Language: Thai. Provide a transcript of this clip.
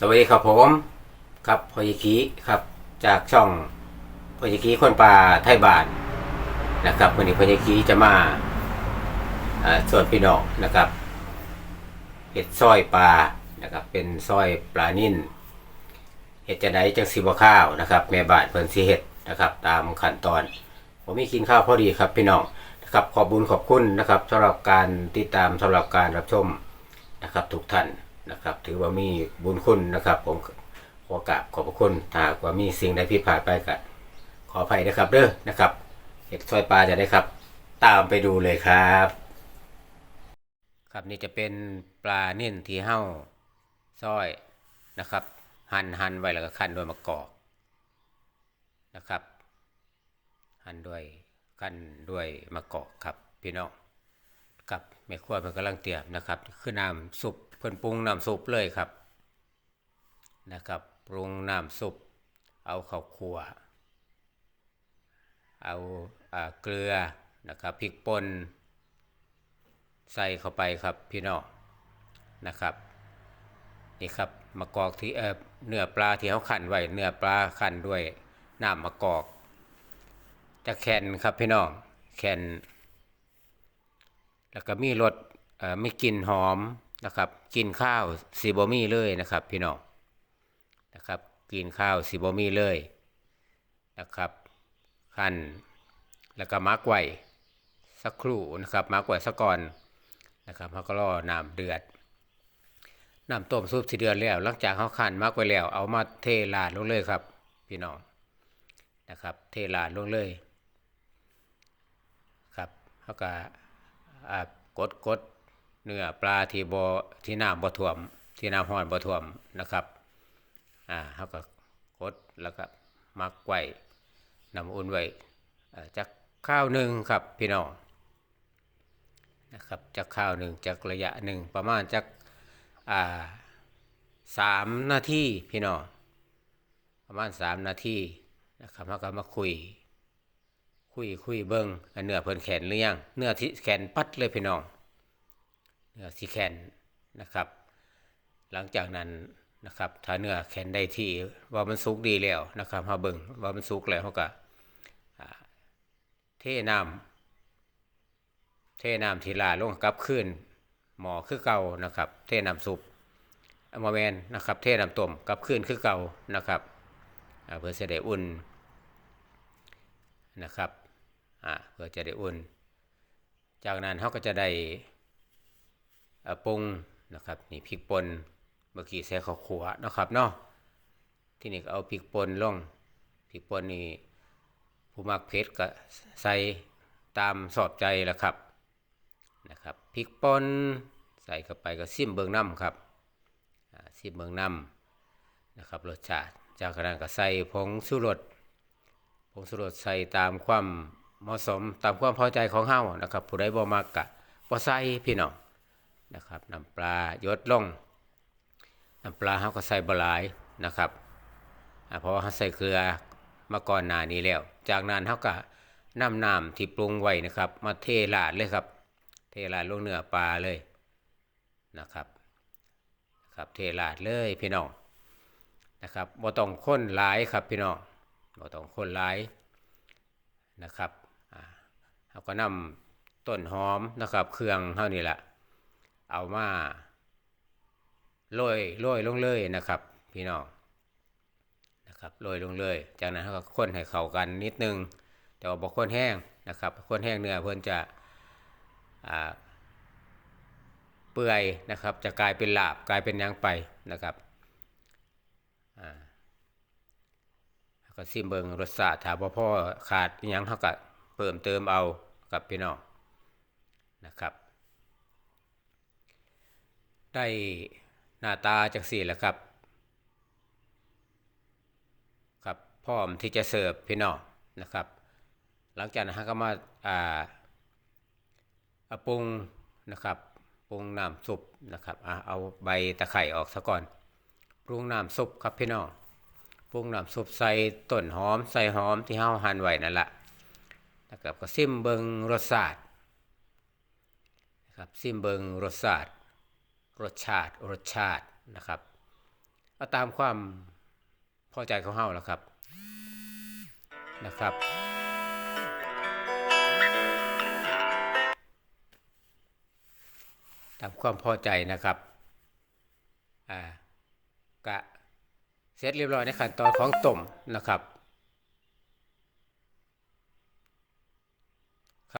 สวัสดีครับผมครับพอยกีครับจากช่องพอยกีคนป่าไทยบาทนะครับวันนี้พอยกีจะมาส่วนพี่น้องนะครับเห็ดซอยปลานะครับเป็นซอยปลานิ่นเห็ดจะได้จังสีบข้าวนะครับแม่บานเพิ่นสิเห็ดนะครับ ตามขั้นตอน ผมมีกินข้าวพอดีครับพี่น้องนะครับขอบบุญขอบคุณนะครับสำหรับการติดตามสำหรับการรับชมนะครับทุกท่าน นะครับ ถือว่ามีบุญคุณนะครับผมขอกราบขอบพระคุณถ้าหากว่ามีสิ่งใดผิดพลาดไปก็ขออภัยนะครับเด้อนะครับเห็ดซอยปลาจะได้ครับ ตามไปดูเลยครับ ครับนี่จะเป็นปลาเน่นที่เห่าซอยนะครับ หั่นหั่นไว้แล้วก็คั่นด้วยมะกอกนะครับ หั่นด้วยคั่นด้วยมะกอกครับพี่น้องกับแม่ครัวเพิ่นกำลังเตรียมนะครับ คือน้ำซุป เพิ่นปรุงน้ำซุปเลยครับนะครับปรุงน้ำซุปเอาข้าวคั่วเอาอเกลือนะครับพริกป่นใส่เข้าไปครับพี่น้องนะครับนี่ครับมะกอกที่เออเนื้อปลาที่เขาขั่นไว้เนื้อปลาขั่นด้วยน้ำมะกอก จะแคนครับพี่น้องแคนแล้วก็มีรสเอ่อมีกลิ่นหอม นะครับกินข้าวสีบมีเลยนะครับพี่น้องนะครับกินข้าวสีบมีเลยนะครับขั้นแล้วก็มักไว้สักครู่นะครับมักไว้สักก่อนนะครับเขาก็รอน้ำเดือดน้ำต้มซุปสีเดือดแล้ว หลังจากเขาขั่นมักไว้แล้ว เอามาเทลาดลงเลยครับ พี่น้องนะครับ เทลาดลงเลยครับเขาก็กดกด เนื้อปลาที่บ่ที่น้ำบ่ท่วม ที่น้ำห้อนบ่ท่วมนะครับอ่าเขาก็กดแล้วก็มักไว้น้ำอุ่นไว้อ่ากข้าวหนึ่งครับพี่น้องนะครับจักข้าวหนึ่งจักระยะหนึ่งประมาณจักอ่าสามนาทีพี่น้องประมาณสามนาทีนะครับเขาก็มาคุย คุยคุยเบิ้งเนื้อเพิ่นแขนหรือยังเนื้อที่แขนปัดเลยพี่น้อง เนื้อซีแขนนะครับ หลังจากนั้นนะครับถ้าเนื้อแขนได้ที่ว่ามันสุกดีแล้วนะครับเาเบิ่งว่ามันสุกแล้วเฮาก็เทน้ำเทน้ำทีลาลงกับขึ้นหมอคือเก่านะครับ เทน้ำซุปเอามาแมนนะครับ เทน้ำต้มกับขึ้นคือเก่านะครับเพื่อจะได้อุ่นนะครับเพื่อจะได้อุ่น จากนั้นเขาก็จะได้ ปรุงนะครับนี่พริกป่นเมื่อกี้ใส่ข้าวขัวนะครับเนาะที่นี่ก็เอาพริกป่นลงพริกป่นนี่ผู้มักเผ็ดก็ใส่ตามสอบใจละครับนะครับพริกป่นใส่เข้าไปก็ซิมเบิงน้ำครับซิมเบิงน้ำนะครับรสชาติจากนั้นก็ใส่ผงชูรสผงชูรสใส่ตามความเหมาะสมตามความพอใจของเฮานะครับผู้ใดบ่มักกะบ่ใส่พี่น้อง นะครับน้ำปลายดลงน้ำปลาเฮาก็ใส่บหลายนะครับเพราะว่าเฮาใส่เกลือมาก่อนหน้านี้แล้ว จากนั้นเฮาก็นำน้ำที่ปรุงไว้นะครับ มาเทราดเลยครับ เทราดลงเนื้อปลาเลยนะครับครับ เทราดเลยพี่น้องนะครับบ่ต้องข้นหลายครับพี่น้องบ่ต้องคนหลายนะครับเราก็นำต้นหอมนะครับ เครื่องเท่านี้แหละ เอามาโรยโรยลงเลยนะครับ พี่น้องนะครับโรยลงเลย จากนั้นก็คนให้เข้ากันนิดนึง แต่ว่าบ่คนแห้งนะครับคนแห้งเนื้อเพิ่นจะเปื่อยนะครับ จะกลายเป็นลาบกลายเป็นยังไปนะครับก็ซิมเบิงรสชาติถ้าบ่พอขาดยังเท่ากับเพิ่มเติมเอากับพี่น้องนะครับ ได้หน้าตาจังสี่แหละครับ ครับพร้อมที่จะเสิร์ฟพี่น้องนะครับ หลังจากนั้นก็มาอ่าปรุงนะครับปรุงน้ำซุปนะครับอ่าเอาใบตะไคร่ออกซะก่อน ปรุงน้ำซุปครับพี่น้อง ปรุงน้ำซุปใส่ต้นหอมใส่หอมที่เฮาหั่นไว้นั่นแหละนะครับก็ซิมเบิงรสชาตินะครับซิมเบิงรสชาติ รสชาติรสชาตินะครับเอาตามความพอใจของเฮาแล้วครับนะครับ ตามความพอใจนะครับอ่ากะเสร็จเรียบร้อยในขั้นตอนของต้มนะครับ